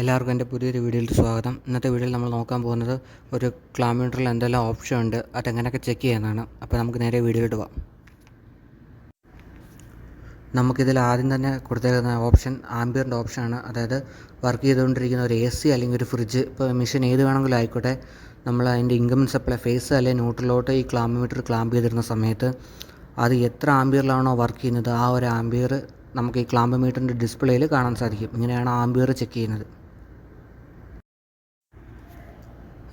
എല്ലാവർക്കും എന്റെ പുതിയൊരു വീഡിയോയിൽ സ്വാഗതം. ഇന്നത്തെ വീഡിയോയിൽ നമ്മൾ നോക്കാൻ പോകുന്നത് ഒരു ക്ലാമീറ്ററിൽ എന്തെല്ലാം ഓപ്ഷൻ ഉണ്ട് അതെങ്ങനെയൊക്കെ ചെക്ക് ചെയ്യാനാണ് അപ്പോൾ നമുക്ക് നേരെ വീഡിയോയിലോട്ട് പോവാം. നമുക്കിതിൽ ആദ്യം തന്നെ കൊടുത്തേക്കുന്ന ഓപ്ഷൻ ആംബിയറിന്റെ ഓപ്ഷനാണ് അതായത് വർക്ക് ചെയ്തുകൊണ്ടിരിക്കുന്ന ഒരു എ സി അല്ലെങ്കിൽ ഒരു ഫ്രിഡ്ജ് ഇപ്പോൾ മെഷീൻ ഏത് വേണമെങ്കിലും ആയിക്കോട്ടെ. നമ്മൾ അതിന്റെ ഇൻകം സപ്ലൈ ഫേസ് അല്ലെങ്കിൽ ന്യൂട്രലോട്ട് ഈ ക്ലാമീറ്റർ ക്ലാമ്പ് ചെയ്തിരുന്ന സമയത്ത് അത് എത്ര ആംബിയറിലാണോ വർക്ക് ചെയ്യുന്നത് ആ ഒരു ആംബിയർ നമുക്ക് ഈ ക്ലാമ്പ് മീറ്ററിന്റെ ഡിസ്പ്ലേയിൽ കാണാൻ സാധിക്കും. ഇങ്ങനെയാണ് ആംബിയർ ചെക്ക് ചെയ്യുന്നത്.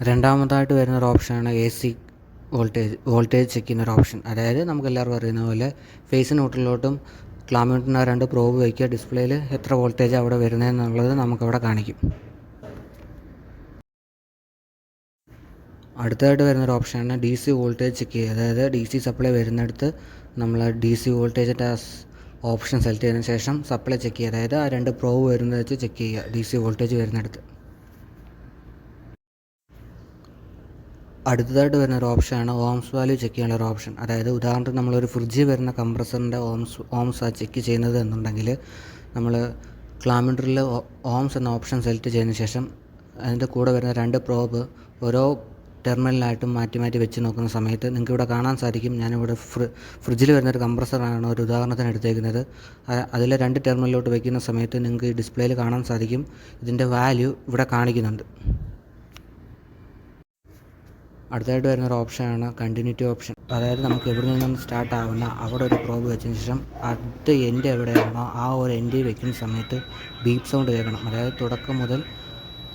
രണ്ടാമതായിട്ട് വരുന്ന ഒരു ഓപ്ഷനാണ് A C voltage voltage check ചെയ്യുന്ന ഒരു ഓപ്ഷൻ. അതായത് നമുക്ക് എല്ലാവർക്കും അറിയുന്ന പോലെ ഫേസ് ന്യൂട്രലിലോട്ടും ആ രണ്ട് പ്രോബ് വയ്ക്കുക ഡിസ്പ്ലേയിൽ എത്ര വോൾട്ടേജ് അവിടെ വരുന്നതെന്നുള്ളത് നമുക്കവിടെ കാണിക്കും. അടുത്തതായിട്ട് വരുന്നൊരു ഓപ്ഷനാണ് ഡി സി വോൾട്ടേജ് ചെക്ക് ചെയ്യുക. അതായത് ഡി സി സപ്ലൈ വരുന്നിടത്ത് നമ്മൾ ഡി സി വോൾട്ടേജിന്റെ ഓപ്ഷൻ സെലക്ട് ചെയ്തതിന് ശേഷം സപ്ലൈ ചെക്ക് ചെയ്യുക. അതായത് ആ രണ്ട് പ്രോവ് വരുന്നത് വെച്ച് ചെക്ക് ചെയ്യുക ഡി സി വോൾട്ടേജ് വരുന്നിടത്ത്. അടുത്തതായിട്ട് വരുന്ന ഒരു ഓപ്ഷനാണ് ഓംസ് വാല്യൂ ചെക്ക് ചെയ്യാനുള്ള ഒരു ഓപ്ഷൻ. അതായത് ഉദാഹരണത്തിന് നമ്മളൊരു ഫ്രിഡ്ജിൽ വരുന്ന കംപ്രസറിന്റെ ഓംസ് ഓംസ് ആ ചെക്ക് ചെയ്യുന്നത് എന്നുണ്ടെങ്കിൽ നമ്മൾ ക്ലാമിറ്ററിൽ ഓംസ് എന്ന ഓപ്ഷൻ സെലക്ട് ചെയ്തതിന് ശേഷം അതിന്റെ കൂടെ വരുന്ന രണ്ട് പ്രോബ് ഓരോ ടെർമിനലായിട്ടും മാറ്റി മാറ്റി വെച്ച് നോക്കുന്ന സമയത്ത് നിങ്ങൾക്ക് ഇവിടെ കാണാൻ സാധിക്കും. ഞാനിവിടെ ഫ്രി ഫ്രിഡ്ജിൽ വരുന്ന ഒരു കംപ്രസറാണ് ഒരു ഉദാഹരണത്തിന് എടുത്തേക്കുന്നത്. അതിലെ രണ്ട് ടെർമിനലിലോട്ട് വയ്ക്കുന്ന സമയത്ത് നിങ്ങൾക്ക് ഡിസ്പ്ലേയിൽ കാണാൻ സാധിക്കും. ഇതിന്റെ വാല്യൂ ഇവിടെ കാണിക്കുന്നുണ്ട്. അടുത്തായിട്ട് വരുന്ന ഒരു ഓപ്ഷനാണ് കണ്ടിന്യൂറ്റി ഓപ്ഷൻ അതായത് നമുക്ക് എവിടെ നിന്നും സ്റ്റാർട്ട് ആവുന്ന അവിടെ ഒരു പ്രോബ് വെച്ചതിന് ശേഷം അടുത്ത എൻഡ് എവിടെയാണോ ആ ഒരു എൻഡ് വെക്കുന്ന സമയത്ത് ബീപ്പ് സൗണ്ട് കേൾക്കണം. അതായത് തുടക്കം മുതൽ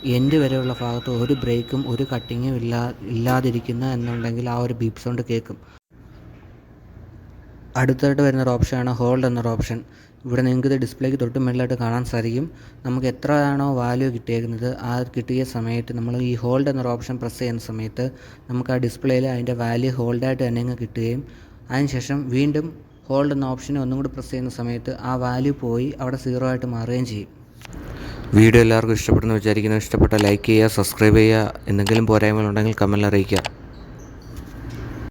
എൻഡ് വരെയുള്ള ഭാഗത്ത് ഒരു ബ്രേക്കും ഒരു കട്ടിങ്ങും ഇല്ലാ ഇല്ലാതിരിക്കുന്ന എന്നുണ്ടെങ്കിൽ ആ ഒരു ബീപ്പ് സൗണ്ട് കേൾക്കും. അടുത്തായിട്ട് വരുന്ന ഒരു ഓപ്ഷനാണ് ഹോൾഡ് എന്നൊരു ഓപ്ഷൻ ഇവിടെ നിങ്ങൾക്ക് ഇത് ഡിസ്പ്ലേക്ക് തൊട്ട് മുകളിലായിട്ട് കാണാൻ സാധിക്കും. നമുക്ക് എത്രയാണോ വാല്യൂ കിട്ടിയേക്കുന്നത് ആ കിട്ടിയ സമയത്ത് നമ്മൾ ഈ ഹോൾഡ് എന്നൊരു ഓപ്ഷൻ പ്രസ് ചെയ്യുന്ന സമയത്ത് നമുക്ക് ആ ഡിസ്പ്ലേയിൽ അതിന്റെ വാല്യൂ ഹോൾഡായിട്ട് തന്നെ അങ്ങ് കിട്ടുകയും അതിനുശേഷം വീണ്ടും ഹോൾഡ് എന്ന ഓപ്ഷൻ ഒന്നും കൂടി പ്രസ് ചെയ്യുന്ന സമയത്ത് ആ വാല്യൂ പോയി അവിടെ സീറോ ആയിട്ട് മാറുകയും ചെയ്യും. വീഡിയോ എല്ലാവർക്കും ഇഷ്ടപ്പെടുന്നു വിചാരിക്കുന്നു. ഇഷ്ടപ്പെട്ട ലൈക്ക് ചെയ്യുക സബ്സ്ക്രൈബ് ചെയ്യുക. എന്തെങ്കിലും പോരായ്മകളുണ്ടെങ്കിൽ കമന്റിൽ അറിയിക്കുക.